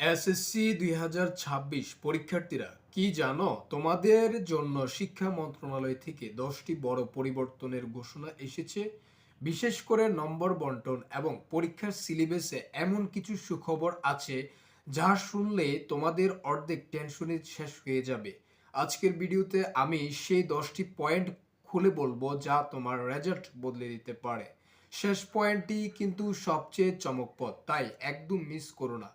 SSC দুই হাজার ছাব্বিশ পরীক্ষার্থীরা, কি জানো? তোমাদের জন্য শিক্ষা মন্ত্রণালয় থেকে দশটি বড় পরিবর্তনের ঘোষণা এসেছে। বিশেষ করে নম্বর বন্টন এবং পরীক্ষার সিলেবাসে এমন কিছু সুখবর আছে যা শুনলে তোমাদের অর্ধেক টেনশনই শেষ হয়ে যাবে। আজকের ভিডিওতে আমি সেই দশটি পয়েন্ট খুলে বলব যা তোমার রেজাল্ট বদলে দিতে পারে। শেষ পয়েন্টটি কিন্তু সবচেয়ে চমকপদ তাই একদম মিস করো না।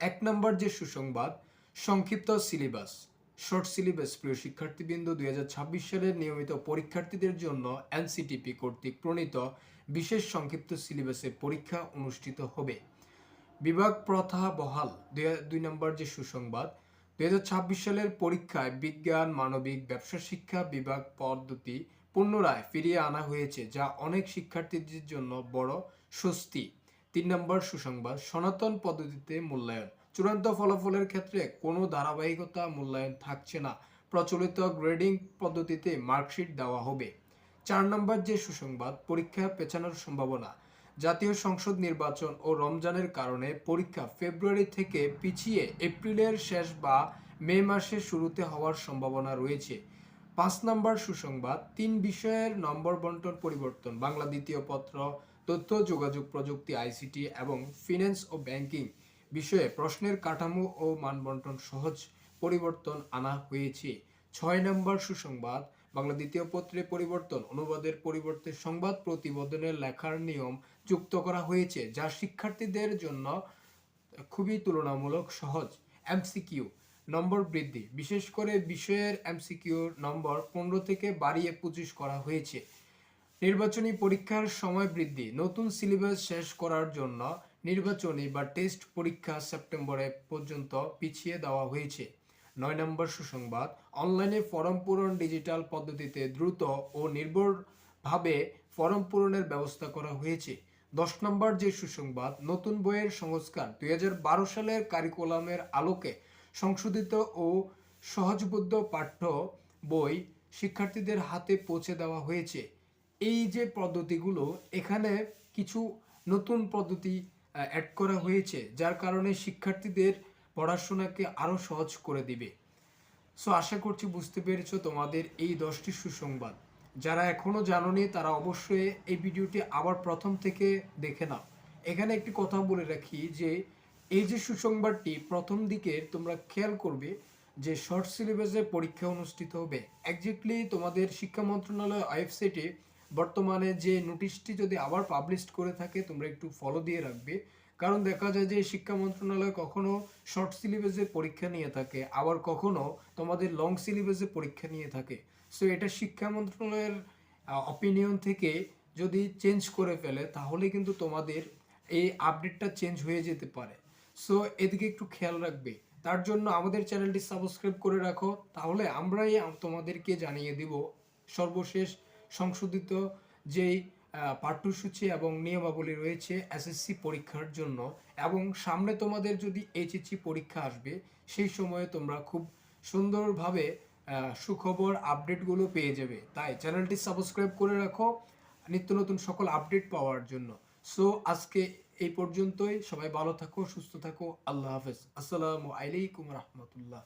এক নম্বর যে সুসংবাদ, সংক্ষিপ্ত সিলেবাস। শর্ট সিলেবাস, প্রিয় শিক্ষার্থীবৃন্দ, দুই হাজার ছাব্বিশ সালের নিয়মিত পরীক্ষার্থীদের জন্য এনসিটিপি কর্তৃক প্রণীত বিশেষ সংক্ষিপ্ত সিলেবাসে পরীক্ষা অনুষ্ঠিত হবে। বিভাগ প্রথা বহাল, দুই নম্বর যে সুসংবাদ, দুই হাজার ছাব্বিশ সালের পরীক্ষায় বিজ্ঞান, মানবিক, ব্যবসা, শিক্ষা বিভাগ পদ্ধতি পুনরায় ফিরিয়ে আনা হয়েছে, যা অনেক শিক্ষার্থীদের জন্য বড় স্বস্তি। তিন নম্বর সুসংবাদ, সনাতন পদ্ধতিতে মূল্যায়ন। চূড়ান্ত ফলাফলের ক্ষেত্রে কোনো ধারাবাহিকতা মূল্যায়ন থাকছে না। প্রচলিত গ্রেডিং পদ্ধতিতে মার্কশিট দেওয়া হবে। চার নম্বর যে সুসংবাদ, পরীক্ষা পেছানোর সম্ভাবনা। জাতীয় সংসদ নির্বাচন ও রমজানের কারণে পরীক্ষা ফেব্রুয়ারি থেকে পিছিয়ে এপ্রিলের শেষ বা মে মাসের শুরুতে হওয়ার সম্ভাবনা রয়েছে। পাঁচ নম্বর সুসংবাদ, তিন বিষয়ের নম্বর বন্টন পরিবর্তন। বাংলা দ্বিতীয় পত্র তথ্য, যোগাযোগ প্রযুক্তি আইসিটি এবং ফিন্যান্স ও ব্যাংকিং বিষয়ে প্রশ্নের কাঠামো ও মানবন্টন সহজ পরিবর্তন আনা হয়েছে। ছয় নম্বর সুসংবাদ, বাংলা দ্বিতীয় পত্রে পরিবর্তন, অনুবাদের পরিবর্তে সংবাদ প্রতিবেদনের লেখার নিয়ম যুক্ত করা হয়েছে, যা শিক্ষার্থীদের জন্য খুবই তুলনামূলক সহজ। এমসিকিউ নম্বর বৃদ্ধি, বিশেষ করে বিষয়ের এমসিকিউর নম্বর পনেরো থেকে বাড়িয়ে পঁচিশ করা হয়েছে। নির্বাচনী পরীক্ষার সময় বৃদ্ধি। নতুন সিলেবাস শেষ করার জন্য নির্বাচনী বা টেস্ট পরীক্ষা সেপ্টেম্বরে পর্যন্ত পিছিয়ে দেওয়া হয়েছে। নয় নম্বর সুসংবাদ, অনলাইনে ফর্ম পূরণ ডিজিটাল পদ্ধতিতে দ্রুত ও নির্ভরভাবে ফর্ম পূরণের ব্যবস্থা করা হয়েছে। দশ নম্বর যে সুসংবাদ, নতুন বইয়ের সংস্কার দুই হাজার বারো সালের কারিকুলামের আলোকে সংশোধিত ও সহজবোধ্য পাঠ্য বই শিক্ষার্থীদের হাতে পৌঁছে দেওয়া হয়েছে। এই যে পদ্ধতিগুলো, এখানে কিছু নতুন পদ্ধতি অ্যাড করা হয়েছে, যার কারণে শিক্ষার্থীদের পড়াশোনাকে আরও সহজ করে দিবে। সো আশা করছি বুঝতে পেরেছ তোমাদের এই দশটি সুসংবাদ। যারা এখনও জানোনি, তারা অবশ্যই এই ভিডিওটি আবার প্রথম থেকে দেখে নাও। এখানে একটি কথা বলে রাখি যে, এই যে সুসংবাদটি প্রথম দিকে তোমরা খেয়াল করবে যে শর্ট সিলেবাসে পরীক্ষা অনুষ্ঠিত হবে। একজাক্টলি তোমাদের শিক্ষা মন্ত্রণালয় ওয়েবসাইটে বর্তমানে যে নোটিশটি যদি আবার পাবলিশ করে থাকে, তোমরা একটু ফলো দিয়ে রাখবে। কারণ দেখা যায় যে শিক্ষা মন্ত্রণালয় কখনো শর্ট সিলেবাসে পরীক্ষা নিয়ে থাকে, আবার কখনো তোমাদের লং সিলেবাসে পরীক্ষা নিয়ে থাকে। সো এটা শিক্ষা মন্ত্রণালয়ের অপিনিয়ন থেকে যদি চেঞ্জ করে ফেলে, তাহলে কিন্তু তোমাদের এই আপডেটটা চেঞ্জ হয়ে যেতে পারে। সো এদিকে একটু খেয়াল রাখবে। তার জন্য আমাদের চ্যানেলটি সাবস্ক্রাইব করে রাখো, তাহলে আমরাই তোমাদেরকে জানিয়ে দিব সর্বশেষ সংশোধিত যেই পাঠ্যসূচি এবং নিয়মাবলী রয়েছে এসএসসি পরীক্ষার জন্য এবং সামনে তোমাদের যদি এইচএসসি পরীক্ষা আসবে, সেই সময়ে তোমরা খুব সুন্দরভাবে সুখবর আপডেটগুলো পেয়ে যাবে। তাই চ্যানেলটি সাবস্ক্রাইব করে রাখো, নিত্য নতুন সকল আপডেট পাওয়ার জন্য। সো আজকে এই পর্যন্তই। সবাই ভালো থাকো, সুস্থ থাকো। আল্লাহ হাফেজ। আসসালামু আলাইকুম রহমতুল্লাহ।